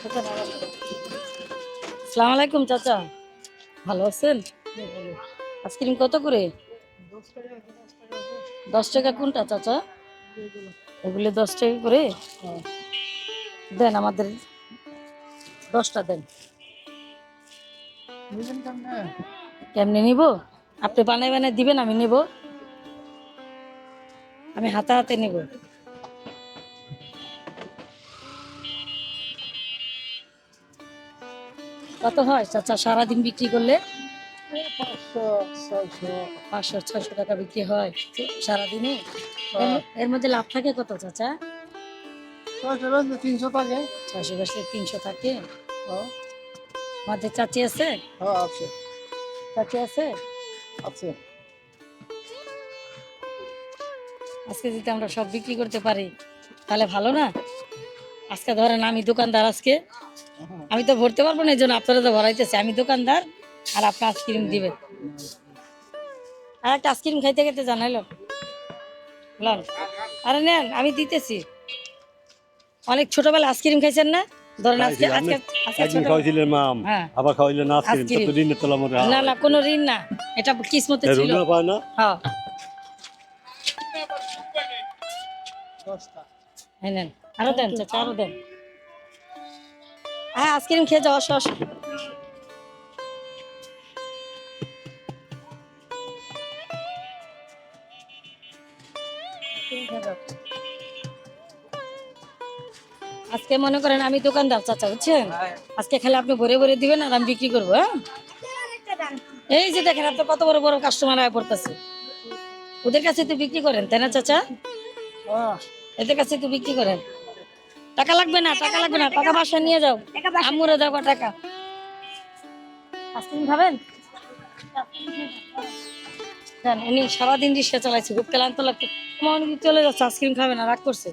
আসসালামু আলাইকুম, চাচা। ভালো আছেন? আইসক্রিম কত করে? দশ টাকা কোনটা, চাচা? এগুলো দশ টাকা করে? দেন আমাদের দশটা দেন। কেমনে নিব? আপনি বানাই বানাই দিবেন, আমি নিব। আমি হাতে হাতে নিব। কত হয়? চাচা সারাদিন বিক্রি করলে? পাঁচশো ছয়শো টাকা বিক্রি হয় সারাদিনে? এর- এর মধ্যে লাভ থাকে কত চাচা? তিনশো ছয়শো তিনশো থাকে? আমাদের চাচি আছে? হ্যাঁ আছে। চাচি আছে? আছে। আজকে যদি আমরা সব বিক্রি করতে পারি তাহলে ভালো না? আজকে ধরেন আমি দোকানদার আজকে। আমি তো ভরতে পারব না এই জন্য আপনারা তো ভরাইতেছে। আমি দোকানদার আর আপনি আইসক্রিম দিবেন। আর একটা আইসক্রিম খাইতে খাইতে জানাইলো। লন। আরে নেন আমি দিতেছি। অনেক ছোটবেলা আইসক্রিম খাইছেন না? ধরেন আজকে আজকে আজকে খাওয়াইছিলেন মাম। আবার খাওয়াইলেন আইসক্রিম আইসক্রিম। কত দিনের তোলা না না কোনো ঋণ না। এটা কিসমতে ছিল। রুনা পায় না? হ্যাঁ। দশটা নেন। আরও দেন চাচা আরও দেন। হ্যাঁ আইসক্রিম খেয়ে যাও আসো আসো। খেয়ে যাও। আজকে মনে করেন আমি দোকানদার চাচা বুঝছেন? আজকে খালি আপনি ভরে ভরে দিবেন আর আমি বিক্রি করব হ্যাঁ? এই যে দেখেন আপনার কত বড় বড় কাস্টমার আয় পড়তেছে। ওদের কাছে তো বিক্রি করেন তাই না চাচা? হ্যাঁ। এদের কাছে তো বিক্রি করেন। টাকা লাগবে না, টাকা লাগবে না, টাকা বাসায় নিয়ে যাও। আম্মুরে যাও টাকা। আইসক্রিম খাবেন? উনি সারাদিন আমার চলে যাচ্ছে, আইসক্রিম খাবে না, রাগ করছে।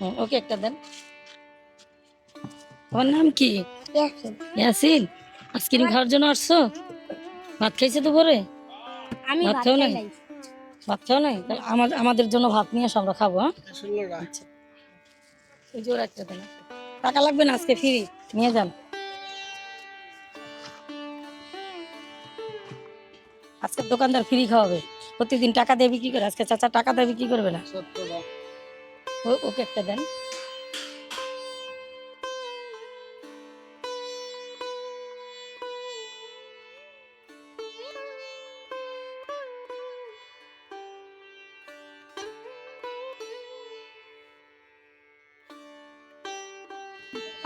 হুম, ওকে একটা দেন। তোমার নাম কি? ইয়াসিন। আইসক্রিম খাওয়ার জন্য আসছো? ভাত খাইছে দুপুরে? আমি ভাত খাও নাই? ভাত খাও নাই? তাহলে আমার- আমাদের জন্য ভাত নিয়ে এসো আমরা খাব হ্যাঁ? টাকা আচ্ছা। এই জোর একটা দেন। টাকা লাগবে না আজকে ফ্রি? নিয়ে যান। আজকে দোকানদার ফ্রি খাওয়াবে। প্রতিদিন টাকা দিয়ে বিক্রি করে আজকে চাচা টাকা দিয়ে বিক্রি করবে না? ওকে একটা দেন।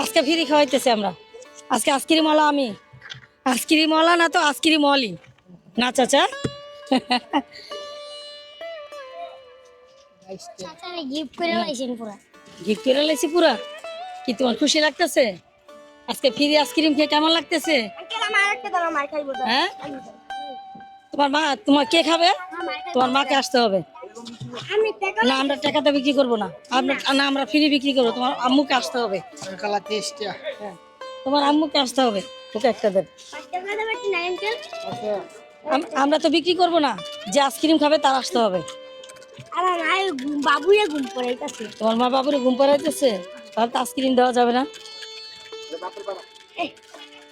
আজকে ফিরি খাওয়াইতেছে আমরা। আজকে আইসক্রিম ওয়ালা আমি। আইসক্রিম ওয়ালা না তো আইসক্রিম ওয়ালি না, চাচা? চাচারে গিফট করে লাইছেন পুরা। গিফট করে লাইছি পুরা? কি তোমার খুশি লাগতেছে? আজকে ফ্রি আইসক্রিম খেয়ে কেমন লাগতেছে? হ্যাঁ? তোমার মা তোমার কে খাবে? তোমার মাকে আসতে হবে। না আমরা টাকাতে বিক্রি করব না। আমরা না আমরা ফ্রি বিক্রি করব। তোমার আম্মুকে আসতে হবে। হ্যাঁ। তোমার আম্মুকে আসতে হবে। ওকে একটা দেবে আম- আমরা তো বিক্রি করব না। যে আইসক্রিম খাবে তার আসতে হবে। আমার বাবুরে ঘুম পড়াইতাছে। তোমার মা বাবুরে ঘুম পাড়াইতেছে? তাহলে তো আইসক্রিম দেওয়া যাবে না?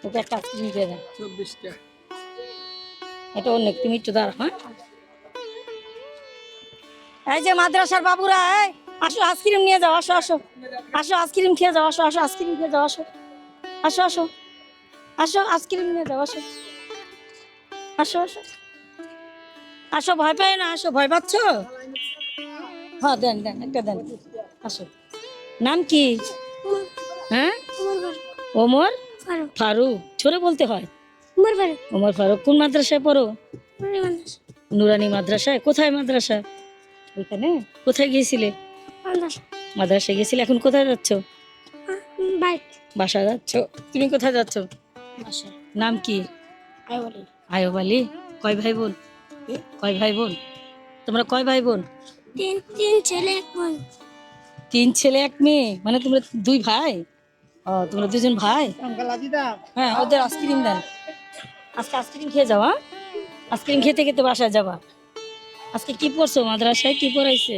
ওকে একটা আইসক্রিম দিয়ে দেন। চব্বিশটা। এটা অনেক তুমি একটু দাঁড়া হ্যাঁ? এই যে মাদ্রাসার বাবুরা এই আসো আইসক্রিম নিয়ে যাও আসো আসো। আসো আইসক্রিম খেয়ে যাও আসো আসো আইসক্রিম খেয়ে যাও আসো। আসো আসো। আসো আইসক্রিম নিয়ে যাও আসো। আসো আসো। আসো ভয় পাই না? আসো ভয় পাচ্ছ? হ্যাঁ দেন দেন একটা দেন। আসো। নাম কি? হ্যাঁ? ওমর? ফারুক। ছোট বলতে হয়? ওমর ফারুক। কোন মাদ্রাসায় পড়ো? নুরানি মাদ্রাসায়? কোথায় মাদ্রাসা? ওইখানে? কোথায় গিয়েছিলে? মাদ্রাসায় গিয়েছিলে? এখন কোথায় যাচ্ছ? বাসায় যাচ্ছ? তুমি কোথায় যাচ্ছ? নাম কি? বলি আয়ব আলী কয় ভাই বোন? কয় ভাই বোন? তোমরা কয় ভাই বোন? তিন তিন ছেলে এক বোন তিন ছেলে এক মেয়ে? মানে তোমরা দুই ভাই? ও তোমরা দুজন ভাই? হ্যাঁ ওদের আইসক্রিম দেন। আজকে আইসক্রিম খেয়ে যাওয়া আইসক্রিম খেতে খেতে বাসায় যাবা। আজকে কি পড়ছো? মাদ্রাসায় কি পড়াইছে?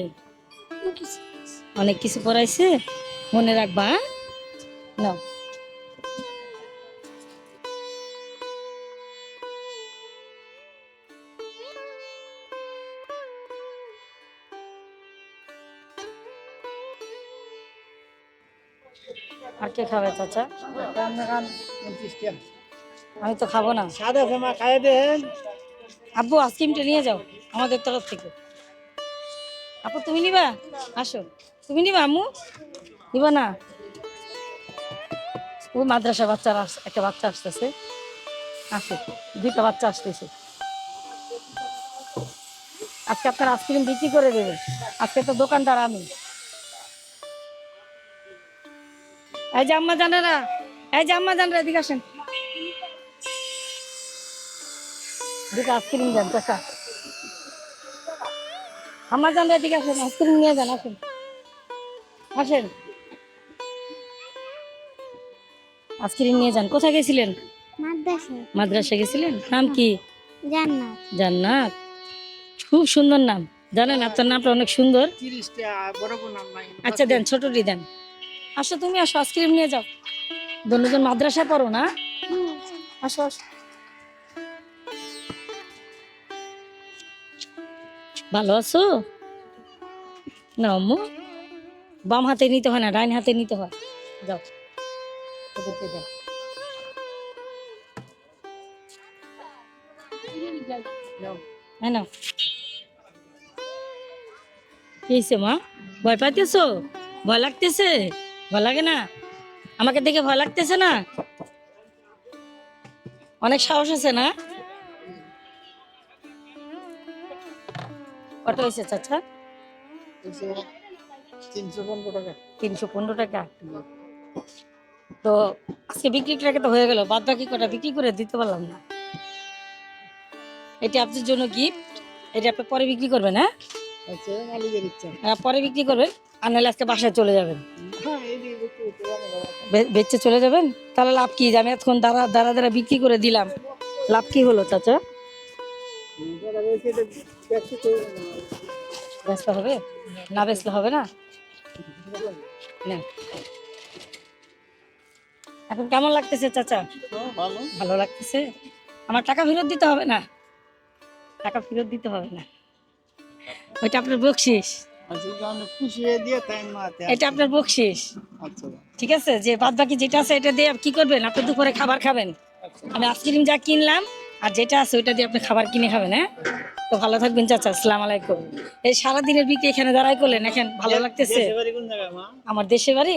অনেক কিছু পড়াইছে। মনে রাখবা হ্যাঁ? আর কে খাবে চাচা? আমি তো খাব না। সাদা জামা খাইয়ে দেন। আব্বু আইসক্রিমটা নিয়ে যাও আমাদের তরফ থেকে। আপু তুমি নিবা? আসো। তুমি নিবা আম্মু? নিবা না? ওই মাদ্রাসা বাচ্চারা একটা বাচ্চা আসতেছে। আসে দুইটা বাচ্চা আসতেছে। আজকে আপনার আইসক্রিম বিক্রি করে দেবে। আজকে তো দোকানদার আমি। এই যে আম্মা জানেরা এই যে আম্মা জানেরা এদিকে আসেন। দুটো আইসক্রিম দেন চাচা আমার জান এদিকে আসেন আইসক্রিম নিয়ে যান আসেন। আসেন। আইসক্রিম নিয়ে যান। কোথায় গেছিলেন? মাদ্রাসা। মাদ্রাসা গেছিলেন? নাম কি? জান্নাত। জান্নাত। খুব সুন্দর নাম। জানেন আপনার নামটা অনেক সুন্দর। আচ্ছা দেন ছোটটি দেন। আসো, তুমি আসো, আইসক্রিম নিয়ে যাও। দুজন মাদ্রাসা পড়ো না? আসো আসো। ভালো আছো? না, আম্মু। বাম হাতে নিতে হয় না, ডাইন হাতে নিতে হয়। যাও। ওদেরকে হ্যাঁ মা? ভয় পাইতেছো? ভয় লাগতেছে? ভয় লাগে না? আমাকে দেখে ভয় লাগতেছে না? অনেক সাহস আছে না? কত হয়েছে চাচা? তিনশো পনেরো টাকা। তো আজকে বিক্রি টাকা তো হয়ে গেল বাদ বাকি কটা বিক্রি করে দিতে পারলাম না। এটা আপনার জন্য গিফট এটা আপনি পরে বিক্রি করবেন হ্যাঁ? আচ্ছা হ্যাঁ, পরে বিক্রি করবেন আর নাহলে আজকে বাসায় চলে যাবেন। বেচে চলে যাবেন? তাহলে লাভ কি? আমি এতক্ষণ দাঁড়া দাঁড়া দাঁড়া বিক্রি করে দিলাম। লাভ কি হলো চাচা। বেচতে হবে? না বেচলে হবে না। এখন কেমন লাগতেছে চাচা? ভালো। ভালো লাগতেছে? আমার টাকা ফেরত দিতে হবে না? টাকা ফেরত দিতে হবে না। ওইটা আপনার বকশিস। এটা আপনার বকশিস। আচ্ছা। ঠিক আছে? যে বাদ বাকি যেটা আছে এটা দিয়ে কি করবেন? আপনি দুপুরে খাবার খাবেন। আমি আইসক্রিম যা কিনলাম আর যেটা আছে ওইটা দিয়ে আপনি খাবার কিনে খাবেন হ্যাঁ? তো ভালো থাকবেন চাচা। আসসালাম আলাইকুম। এই সারাদিনের বিক্রি এখানে দাঁড়াই করলেন এখন ভালো লাগতেছে। আমার দেশের বাড়ি?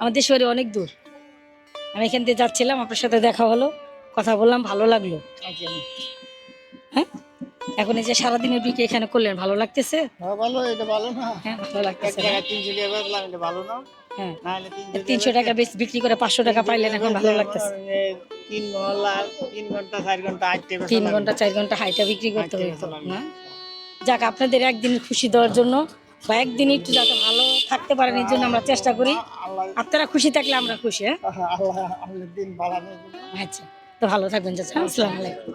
আমার দেশের বাড়ি অনেক দূর। আমি এখান দিয়ে যাচ্ছিলাম আপনার সাথে দেখা হলো কথা বললাম ভালো লাগল। আচ্ছা। হ্যাঁ? এখন এই যে সারাদিনের বিক্রি এখানে করলেন ভালো লাগতেছে? হ্যাঁ ভালো এটা ভালো না। হ্যাঁ ভালো লাগতেছে তিনশো টাকা বেচলাম এটা ভালো না। হ্যাঁ। তিনশো তিনশো টাকা বেশ বিক্রি করে পাঁচশো টাকা পাইলেন এখন ভালো লাগতেছে। তিন ঘণ্টা চার ঘণ্টা তিন ঘণ্টা চার ঘণ্টা হাইটা বিক্রি করতে হইতো না যাক আপনাদের একদিনের খুশি দেওয়ার জন্য বা একদিন একটু যাতে ভালো থাকতে পারেন এই জন্য আমরা চেষ্টা করি। আপনারা খুশি থাকলে আমরা খুশি হ্যাঁ? আচ্ছা তো ভালো থাকবেন চাচা। আসসালামু আলাইকুম।